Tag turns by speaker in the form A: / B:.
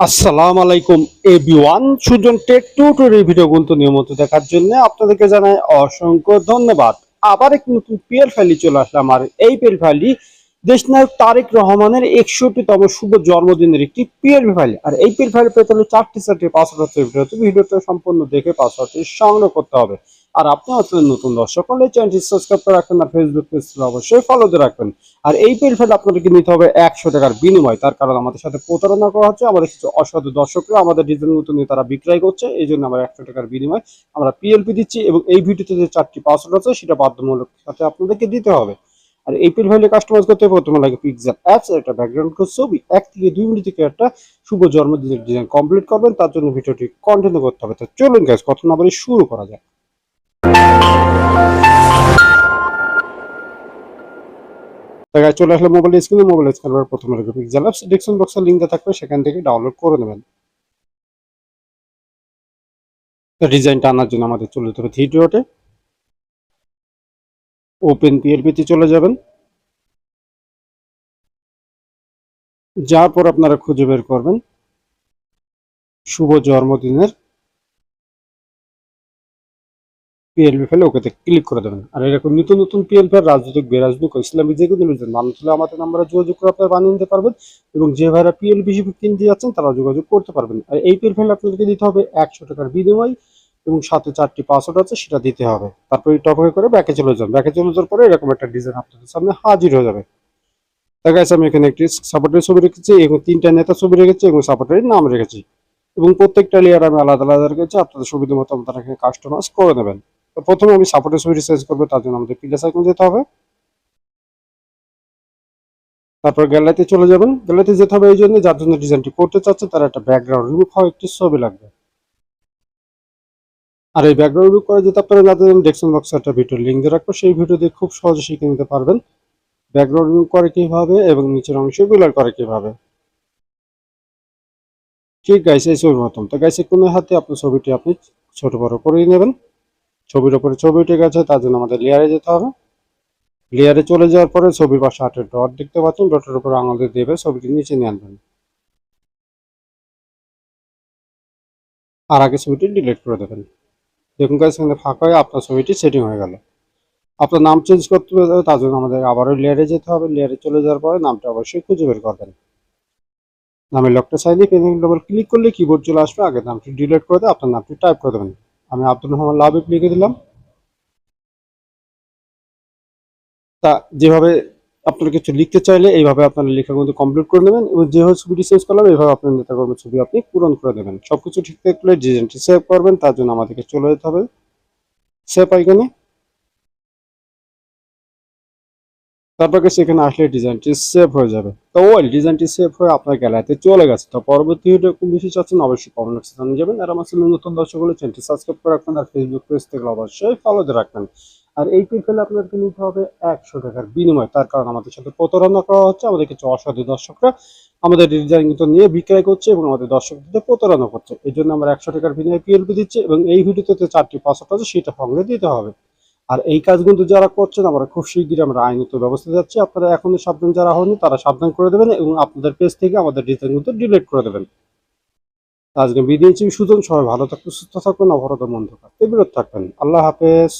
A: আসসালামু আলাইকুম everyone. Sujan tech tutorial video কিন্তু নিয়মিত দেখার জন্য আপনাদেরকে জানাই অসংখ্য ধন্যবাদ। আবার এক নতুন পিএল ফাইলে চলে আসলাম। আর এই পিএল ফাইলটি দেশনায়ক তারেক রহমানের একষট্টিতম শুভ জন্মদিনের একটি পিএল ফাইল আর এই পিএল ফাইল পেতে হলে চারটি চারটি পাসওয়ার্ড ভিডিওতে ভিডিওটা সম্পূর্ণ দেখে পাসওয়ার্ডটি সংগ্রহ করতে হবে। আর আপনি হচ্ছেন নতুন দর্শক হলে চ্যানেলটি সাবস্ক্রাইব করে রাখবেন, আর ফেসবুক পেজ অবশ্যই ফলো রাখবেন। আর এই পেল ফেল আপনাদেরকে নিতে হবে একশো টাকার বিনিময়। তার কারণ আমাদের সাথে প্রতারণা করা হচ্ছে, আমাদের কিছু অসাধু দর্শকরা আমাদের ডিজাইন মতো নিয়ে তারা বিক্রয় করছে, এই জন্য আমরা একশো টাকার বিনিময় আমরা পিএলপি দিচ্ছি এবং এই ভিডিওতে যে চারটি পাসওয়ার্ড আছে, সেটা বাধ্যমূলক সাথে আপনাদেরকে দিতে হবে। আর এই পেল ফাইলে কাস্টমাইজ করতে প্রথমে লাগে পিক্সেল অ্যাপস একটা ব্যাকগ্রাউন্ড ছবি, এক থেকে দুই মিনিট থেকে একটা শুভ জন্মদিনের ডিজাইন কমপ্লিট করবেন, তার জন্য ভিডিওটি কন্টিনিউ করতে হবে। তো চলুন গ্যাস কথা না বলে শুরু করা যায় জায়গায় চলে আসলে মোবাইল স্ক্রিনে মোবাইল স্ক্রিনের প্রথমে লাগবে পিক্সেল ডিসক্রিপশন বক্সে লিঙ্ক থাকবে, সেখান থেকে ডাউনলোড করে নেবেন। ডিজাইনটা আনার জন্য আমাদের চলে যেতে হবে থ্রি ডটে ওপেন পিএলপিতে চলে যাবেন। যার পর আপনারা খুঁজে বের করবেন। শুভ জন্মদিনের পিএলপি ফেলে ওকেতে ক্লিক করে দেবেন। আর এরকম নতুন নতুন পিএলপি আর রাজনৈতিক বেরাজনৈতিক ও ইসলামিক যে কোনো রিজন মানুষ আমাদের নাম্বারে যোগাযোগ করে আপনারা বানিয়ে নিতে পারবেন এবং যে ভাইরা পিএলপি হিসেবে কিনতে যাচ্ছেন তারা যোগাযোগ করতে পারবেন। আর এই পিএল ফেলে আপনাদেরকে দিতে হবে একশো টাকার বিনিময় এবং সাথে চারটি পাসওয়ার্ড আছে, সেটা দিতে হবে। তারপর এই টপকে করে ব্যাকে চলে যান। ব্যাকে চলে যাওয়ার পরে এরকম একটা ডিজাইন আপনাদের সামনে হাজির হয়ে যাবে। দেখা যাচ্ছে আমি এখানে একটি সাপোর্টের ছবি রেখেছি এবং তিনটা নেতা ছবি রেখেছি এবং সাপোর্টের নাম রেখেছি। এবং প্রত্যেকটা লেয়ার আমি আলাদা আলাদা রেখেছি। আপনাদের সুবিধা মতো আপনারা এখানে কাস্টমাইজ করে নেবেন। তো প্রথমে আমি সাপোর্টের ছবি সার্চ করব, তার জন্য আমাদের প্লাস আইকন যেতে হবে। তারপর গ্যালারিতে চলে যাবেন। গ্যালারিতে যেতে হবে এই জন্য যার জন্য ডিজাইনটি করতে চাচ্ছে, তার একটা ব্যাকগ্রাউন্ড রিমুভ হওয়া একটি ছবি লাগবে। আর এই ব্যাকগ্রাউন্ড রিমুভ করে যেতে আপনারা যাদের ডেসক্রিপশন বক্সে একটা ভিডিও লিঙ্ক দিয়ে রাখব, সেই ভিডিও দিয়ে খুব সহজে শিখে নিতে পারবেন। ব্যাকগ্রাউন্ড রিমুভ করে কীভাবে এবং নিচের অংশ বিলার করে কীভাবে। ঠিক গাইছে এই ছবির মতন। তো গাইছে কোনো হাতে আপনার ছবিটি আপনি ছোট বড় করে নেবেন। ছবির ওপরে ছবি উঠে গেছে, তার জন্য আমাদের লেয়ারে যেতে হবে। লেয়ারে চলে যাওয়ার পরে ছবির পাশে আটের ডট দেখতে পাচ্ছেন, ডটের উপরে আঙুল দিয়ে দেবে, ছবিটি নিচে নিয়ে আনবেন। আর আগে ছবিটি ডিলিট করে দেবেন। দেখুন গাছ এখানে ফাঁকা হয়ে আপনার ছবিটি সেটিং হয়ে গেল। আপনার নাম চেঞ্জ করতে হবে, তার জন্য আমাদের আবারও লেয়ারে যেতে হবে। লেয়ারে চলে যাওয়ার পরে নামটা অবশ্যই খুঁজে বের করবেন। নামের লকটা চাইলে পেন্সিল ডবল ক্লিক করলে কিবোর্ড চলে আসবে, আগে নামটি ডিলিট করে দিয়ে আপনার নামটি টাইপ করে দেবেন। আমি আব্দুল রহমান লাভিব লিখে দিলাম। তা যেভাবে আপনারা কিছু লিখতে চাইলে এইভাবে আপনারা কিন্তু কমপ্লিট করে নেবেন এবং যেভাবে ছবিটি সেভ করলাম, এইভাবে আপনার নেতা কর্মের ছবি আপনি পূরণ করে দেবেন। সবকিছু ঠিক থাকলে ডিজাইনটি সেভ করবেন তার জন্য আমাদেরকে চলে যেতে হবে। সেভ আইকনে তারপরে সেখানে আসলে ডিজাইনটি সেভ হয়ে যাবে। তো ওয়েল ডিজাইনটি সেভ হয়ে আপনার গ্যালারিতে চলে গেছে। তো পরবর্তী ভিডিও কোন বেশি চাচ্ছেন, অবশ্যই কমেন্ট সেকশনে যাবেন। আর আমার চ্যানেল নতুন দর্শক হলে চ্যানেলটি সাবস্ক্রাইব করে রাখবেন আর ফেসবুক পেজ থেকে অবশ্যই ফলো দিয়ে রাখবেন। আর এই পিলফেলে আপনাদেরকে নিতে হবে একশো টাকার বিনিময়। তার কারণ আমাদের সাথে প্রতারণা করা হচ্ছে, আমাদের কিছু অসাধু দর্শকরা আমাদের ডিজাইন কিন্তু নিয়ে বিক্রয় করছে এবং আমাদের দর্শকদের প্রতারণা করছে। এই জন্য আমরা একশো টাকার বিনিময়ে পিএলপি দিচ্ছি এবং এই ভিডিওতে চারটি পাসওয়ার্ড আছে, সেটা সঙ্গে দিতে হবে। আর এই কাজগুলো যারা করছেন, আমরা খুব শীঘ্রই আমরা আইনত ব্যবস্থা যাচ্ছি আপনারা এখনও সাবধান যারা হননি, তারা সাবধান করে দেবেন এবং আপনাদের পেজ থেকে আমাদের ডিজাইনগুলো ডিলিট করে দেবেন। আজকে বিদিয়েছি সুজন সবাই ভালো থাকুন সুস্থ থাকবেন অভরত মন থাকবেন বিরত থাকবেন। আল্লাহ হাফেজ।